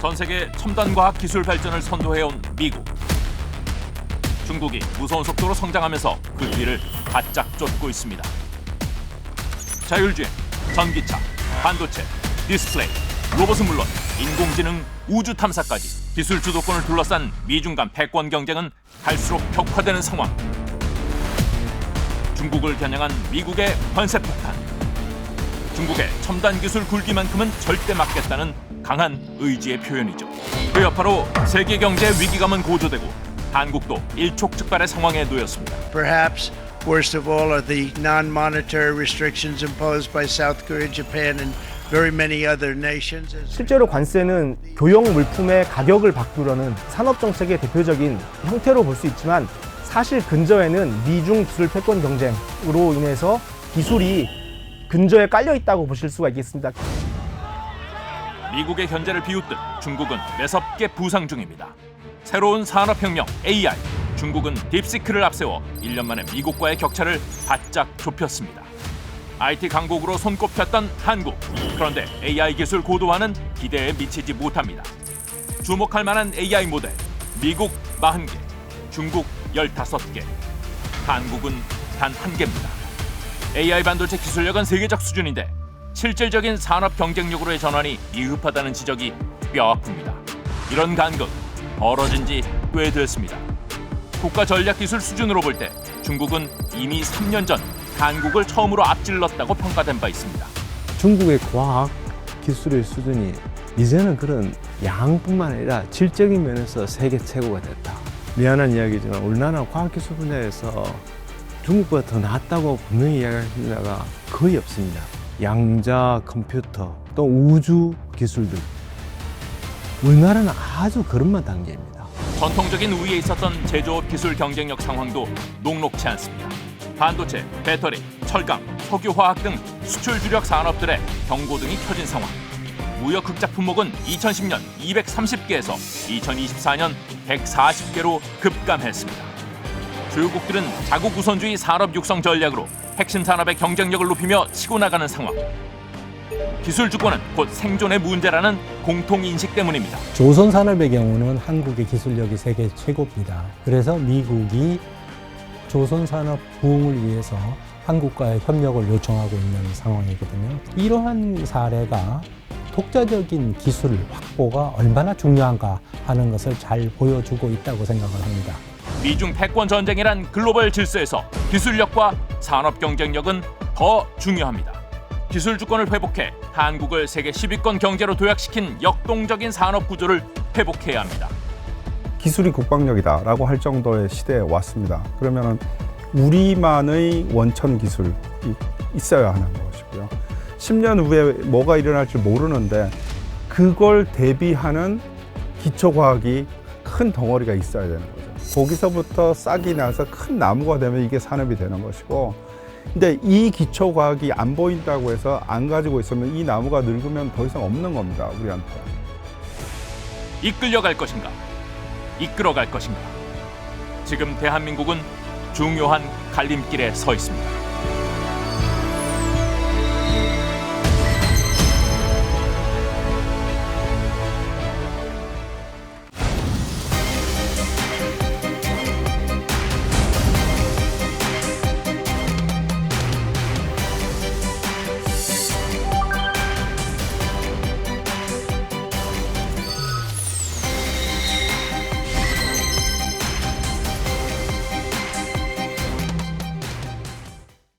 전 세계 첨단 과학 기술 발전을 선도해온 미국. 중국이 무서운 속도로 성장하면서 그 뒤를 바짝 쫓고 있습니다. 자율주행, 전기차, 반도체, 디스플레이, 로봇은 물론 인공지능, 우주 탐사까지 기술 주도권을 둘러싼 미중 간 패권 경쟁은 갈수록 격화되는 상황. 중국을 겨냥한 미국의 관세 폭탄. 중국의 첨단 기술 굴기만큼은 절대 막겠다는 강한 의지의 표현이죠. 그 여파로 세계 경제 위기감은 고조되고 한국도 일촉즉발의 상황에 놓였습니다. Perhaps worst of all are the non monetary restrictions imposed by South Korea, Japan, and very many other nations. 실제로 관세는 교역 물품의 가격을 바꾸려는 산업 정책의 대표적인 형태로 볼 수 있지만 사실 근저에는 미중 기술 패권 경쟁으로 인해서 기술이 근저에 깔려 있다고 보실 수가 있겠습니다. 미국의 현재를 비웃듯 중국은 매섭게 부상 중입니다. 새로운 산업혁명 AI. 중국은 딥시크를 앞세워 1년 만에 미국과의 격차를 바짝 좁혔습니다. IT 강국으로 손꼽혔던 한국. 그런데 AI 기술 고도화는 기대에 미치지 못합니다. 주목할 만한 AI 모델. 미국 40개, 중국 15개. 한국은 단한 개입니다. AI 반도체 기술력은 세계적 수준인데 실질적인 산업 경쟁력으로의 전환이 미흡하다는 지적이 뼈 아픕니다. 이런 간극 벌어진 지 꽤 됐습니다. 국가 전략 기술 수준으로 볼 때 중국은 이미 3년 전 한국을 처음으로 앞질렀다고 평가된 바 있습니다. 중국의 과학 기술의 수준이 이제는 그런 양뿐만 아니라 질적인 면에서 세계 최고가 됐다. 미안한 이야기지만 우리나라 과학 기술 분야에서 중국보다 더 낫다고 분명히 이야기할 분야가 거의 없습니다. 양자 컴퓨터 또 우주 기술들 우리나라는 아주 걸음마 단계입니다. 전통적인 우위에 있었던 제조업 기술 경쟁력 상황도 녹록치 않습니다. 반도체, 배터리, 철강, 석유화학 등 수출 주력 산업들의 경고등이 켜진 상황. 무역 흑자 품목은 2010년 230개에서 2024년 140개로 급감했습니다. 주요국들은 자국 우선주의 산업 육성 전략으로 핵심 산업의 경쟁력을 높이며 치고 나가는 상황. 기술 주권은 곧 생존의 문제라는 공통 인식 때문입니다. 조선 산업의 경우는 한국의 기술력이 세계 최고입니다. 그래서 미국이 조선 산업 부흥을 위해서 한국과의 협력을 요청하고 있는 상황이거든요. 이러한 사례가 독자적인 기술 확보가 얼마나 중요한가 하는 것을 잘 보여주고 있다고 생각을 합니다. 미중 패권 전쟁이란 글로벌 질서에서 기술력과 산업 경쟁력은 더 중요합니다. 기술 주권을 회복해 한국을 세계 10위권 경제로 도약시킨 역동적인 산업 구조를 회복해야 합니다. 기술이 국방력이다라고 할 정도의 시대에 왔습니다. 그러면은 우리만의 원천 기술이 있어야 하는 것이고요. 10년 후에 뭐가 일어날지 모르는데 그걸 대비하는 기초 과학이 큰 덩어리가 있어야 되는 거죠. 거기서부터 싹이 나서 큰 나무가 되면 이게 산업이 되는 것이고 근데 이 기초 과학이 안 보인다고 해서 안 가지고 있으면 이 나무가 늙으면 더 이상 없는 겁니다. 우리한테. 이끌려갈 것인가? 이끌어갈 것인가? 지금 대한민국은 중요한 갈림길에 서 있습니다.